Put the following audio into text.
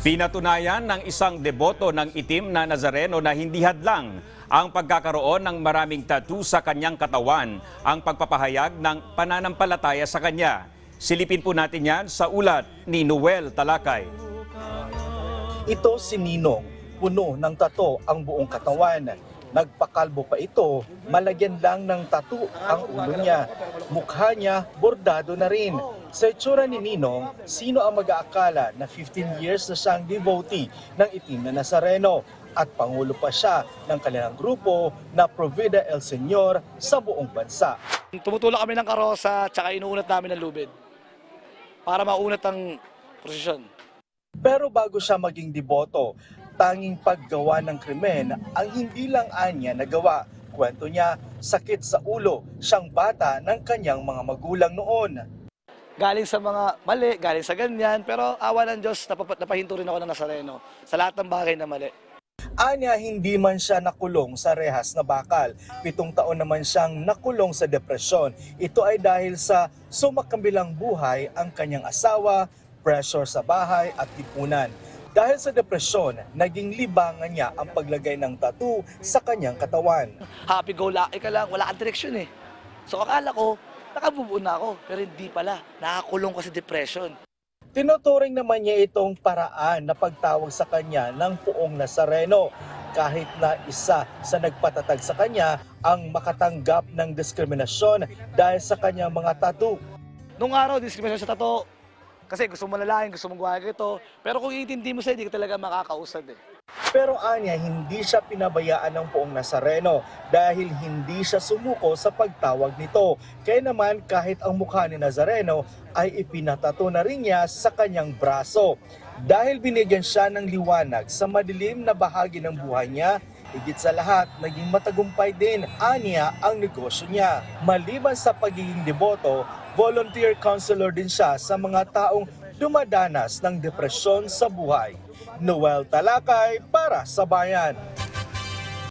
Pinatunayan ng isang deboto ng itim na Nazareno na hindi hadlang ang pagkakaroon ng maraming tattoo sa kanyang katawan ang pagpapahayag ng pananampalataya sa kanya. Silipin po natin yan sa ulat ni Noel Talakay. Ito si Ninong, puno ng tato ang buong katawan. Nagpakalbo pa ito, malagyan lang ng tato ang ulo niya. Mukha niya, bordado na rin. Sa itsura ni Ninong, sino ang mag-aakala na 15 years na siyang devotee ng itim na Nazareno at pangulo pa siya ng kanilang grupo na Provida El Señor sa buong bansa. Tumutulak kami ng karosa tsaka inuunat namin ng lubid para maunat ang prosesyon. Pero bago siya maging deboto, tanging paggawa ng krimen ang hindi lang anya nagawa. Kwento niya, sakit sa ulo, siyang bata ng kanyang mga magulang noon. Galing sa mga mali, galing sa ganyan, pero awa ng Diyos, napap- napahinto rin ako ng Nazareno sa lahat ng bagay na mali. Anya hindi man siya nakulong sa rehas na bakal. Pitong taon naman siyang nakulong sa depresyon. Ito ay dahil sa sumakambilang buhay ang kanyang asawa, pressure sa bahay at tipunan. Dahil sa depresyon, naging libangan niya ang paglagay ng tattoo sa kanyang katawan. Happy go lucky ka lang, wala kang direksyon eh. So akala ko, nakabubuo na ako, pero hindi pala. Nakakulong ko sa depression. Tinuturing naman niya itong paraan na pagtawag sa kanya ng puong Nazareno kahit na isa sa nagpatatag sa kanya ang makatanggap ng diskriminasyon dahil sa kanyang mga tattoo. Nung araw, diskriminasyon sa tato. Kasi gusto mo lalaki, gusto mong gawa ito. Pero kung iintindi mo siya, hindi ka talaga makakausad eh. Pero anya, hindi siya pinabayaan ng puong Nazareno dahil hindi siya sumuko sa pagtawag nito. Kaya naman kahit ang mukha ni Nazareno ay ipinatato na rin niya sa kanyang braso. Dahil binigyan siya ng liwanag sa madilim na bahagi ng buhay niya, higit sa lahat, naging matagumpay din anya ang negosyo niya. Maliban sa pagiging deboto, volunteer counselor din siya sa mga taong dumadanas ng depresyon sa buhay. Noel Talakay para sa Bayan.